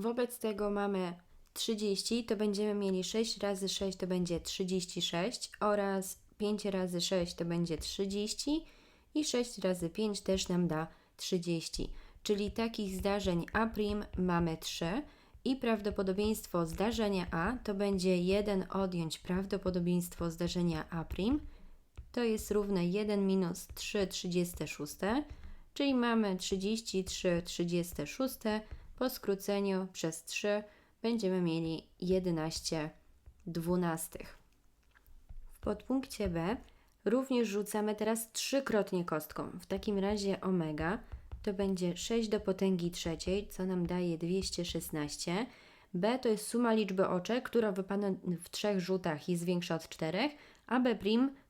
Wobec tego mamy 30, to będziemy mieli 6 razy 6 to będzie 36 oraz 5 razy 6 to będzie 30 i 6 razy 5 też nam da 30. Czyli takich zdarzeń A' mamy 3 i prawdopodobieństwo zdarzenia A to będzie 1 odjąć prawdopodobieństwo zdarzenia A', to jest równe 1 minus 3 36, czyli mamy 33 36 po skróceniu przez 3 będziemy mieli 11 dwunastych. W podpunkcie B również rzucamy teraz trzykrotnie kostką. W takim razie omega to będzie 6 do potęgi trzeciej, co nam daje 216. B to jest suma liczby oczek, która wypadną w trzech rzutach jest większa od 4, a B'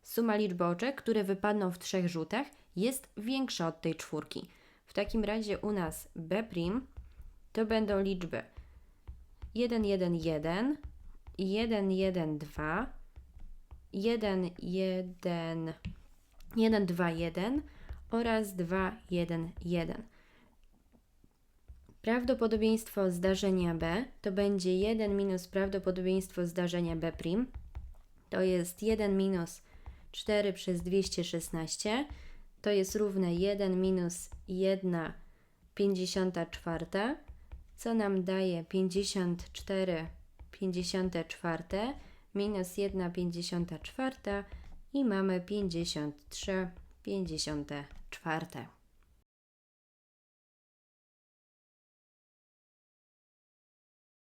suma liczby oczek, które wypadną w trzech rzutach jest większa od tej czwórki. W takim razie u nas B' to będą liczby 1, 1, 1, 1, 1, 2, 1, 1, 1, 2, 1 oraz 2, 1, 1. Prawdopodobieństwo zdarzenia B to będzie 1 minus prawdopodobieństwo zdarzenia B', to jest 1 minus 4 przez 216, to jest równe 1 minus 1 54, co nam daje 54 54 minus 1 54 i mamy 53 54.